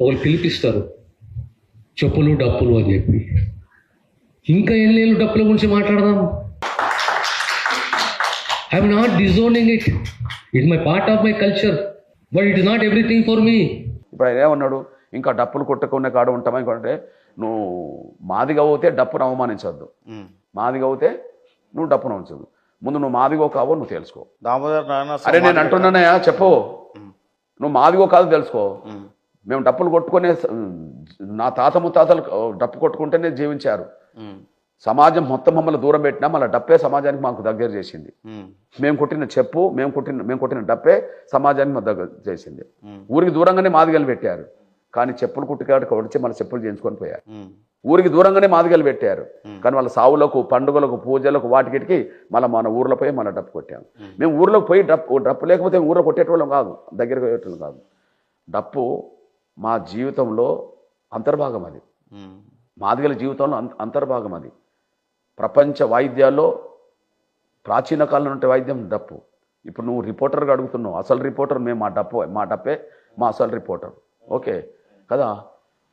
ఒకరు పిలిపిస్తారు. చెప్పులు డప్పులు అని చెప్పి. ఇంకా ఎన్నేళ్ళు డప్పుల గురించి మాట్లాడదాం? I'm not disowning it it my part of my culture but it is not everything for me ఇప్పుడు ఆయన ఏమన్నాడు? ఇంకా డప్పులు కొట్టుకునే కాడ ఉంటామని అంటే నువ్వు మాదిగా పోతే డప్పును అవమానించవద్దు మాదిగా పోతే నువ్వు డప్పును ఉంచదు ముందు నువ్వు మాదిగో కావో నువ్వు తెలుసుకో. దామోదర్ నారాయణ అరే నేను అంటున్నానయ్యా చెప్పు. నువ్వు మాదిగో కాదు తెలుసుకో. మేము డప్పులు కొట్టుకునే నా తాత ముత్తాతలు డప్పు కొట్టుకుంటేనే జీవించారు. సమాజం మొత్తం మమ్మల్ని దూరం పెట్టినా మళ్ళీ డప్పే సమాజానికి మాకు దగ్గర చేసింది. మేము కొట్టిన చెప్పు మేము కొట్టిన మేము కొట్టిన డప్పే సమాజానికి మాకు దగ్గర చేసింది. ఊరికి దూరంగానే మాదిగలు పెట్టారు. కానీ చెప్పులు కుట్టుకాడికి వచ్చి మన చెప్పులు చేయించుకొని పోయారు. ఊరికి దూరంగానే మాదిగలు పెట్టారు. కానీ వాళ్ళ సావులకు పండుగలకు పూజలకు వాటికి మళ్ళీ మన ఊర్లో పోయి మన డప్పు కొట్టాము మేము ఊర్లోకి పోయి డప్పు డప్పు లేకపోతే ఊర్లో కొట్టేటోళ్ళం కాదు. దగ్గర కొట్టేటోళ్ళం కాదు. డప్పు మా జీవితంలో అంతర్భాగం అది. మాదిగల జీవితంలో అంత అంతర్భాగం అది. ప్రపంచ వాయిద్యాల్లో ప్రాచీన కాలం నుండి వాయిద్యం డప్పు. ఇప్పుడు నువ్వు రిపోర్టర్గా అడుగుతున్నావు అసలు రిపోర్టర్ మేము మా డప్పు మా డప్పే మా అసలు రిపోర్టర్. ఓకే. కదా?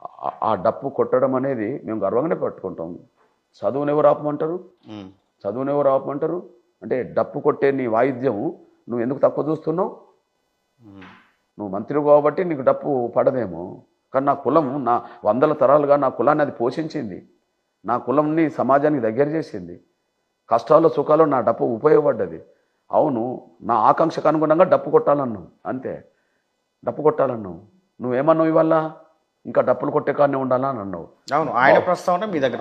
ఆ- ఆ డప్పు కొట్టడం అనేది మేము గర్వంగానే పట్టుకుంటాం. చదువుని ఎవరు ఆపమంటారు? చదువుని ఎవరు ఆపమంటారు? అంటే డప్పు కొట్టే నీ వాయిద్యం నువ్వు ఎందుకు తక్కువ చూస్తున్నావు? నువ్వు మంత్రి కాబట్టి నీకు డప్పు పడదేమో. కానీ నా కులం నా వందల తరాలుగా నా కులాన్ని అది పోషించింది. నా కులంని సమాజానికి దగ్గర చేసింది. కష్టాల్లో సుఖాల్లో నా డప్పు ఉపయోగపడ్డది. అవును నా ఆకాంక్షకు అనుగుణంగా డప్పు కొట్టాలన్నావు. అంతే. డప్పు కొట్టాలన్నావు. నువ్వేమన్నావు ఇవల్ల ఇంకా డప్పులు కొట్టే కాడనే ఉండాలా అని అన్నావు. అవును ఆయన ప్రస్తావన మీ దగ్గర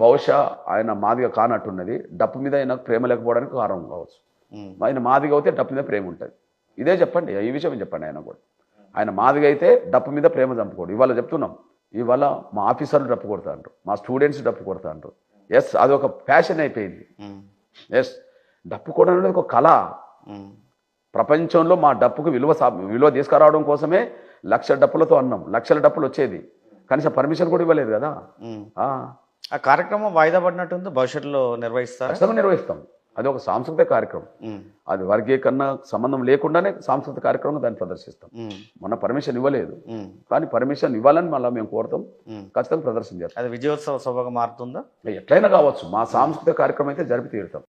బహుశా ఆయన మాదిగా కానట్టున్నది. డప్పు మీద ఆయనకు ప్రేమ లేకపోవడానికి కారణం కావచ్చు. ఆయన మాదిగా అయితే డప్పు మీద ప్రేమ ఉంటుంది. ఇదే చెప్పండి ఈ విషయం చెప్పండి ఆయన కూడా. ఆయన మాదిగా అయితే డప్పు మీద ప్రేమ చంపుకోడు. ఇవాళ చెప్తున్నాం ఇవాళ మా ఆఫీసర్లు డప్పు కొడతాండ్రు మా స్టూడెంట్స్ డప్పు కొడతాండ్రు. ఎస్ అది ఒక ఫ్యాషన్ అయిపోయింది. ఎస్ డప్పు కొట్టడం అనేది ఒక కళ. ప్రపంచంలో మా డప్పుకు విలువ విలువ తీసుకురావడం కోసమే లక్ష డప్పులతో అన్నాం లక్షల డప్పులు వచ్చేది. కనీసం పర్మిషన్ కూడా ఇవ్వలేదు కదా. ఆ, కార్యక్రమం వాయిదా పడినట్టుంది భవిష్యత్తులో నిర్వహిస్తారా? నిర్వహిస్తాం. అది ఒక సాంస్కృతిక కార్యక్రమం. అది వర్గీకరణ సంబంధం లేకుండానే సాంస్కృతిక కార్యక్రమం దాన్ని ప్రదర్శిస్తాం. మొన్న పర్మిషన్ ఇవ్వలేదు. కానీ పర్మిషన్ ఇవ్వాలని మళ్ళీ మేము కోరుతాం. ఖచ్చితంగా ప్రదర్శన చేస్తాం అది విజయోత్సవ సభగా మారుతుందా? ఎట్లయినా కావచ్చు మా సాంస్కృతిక కార్యక్రమం అయితే జరిపి తీరుతాం.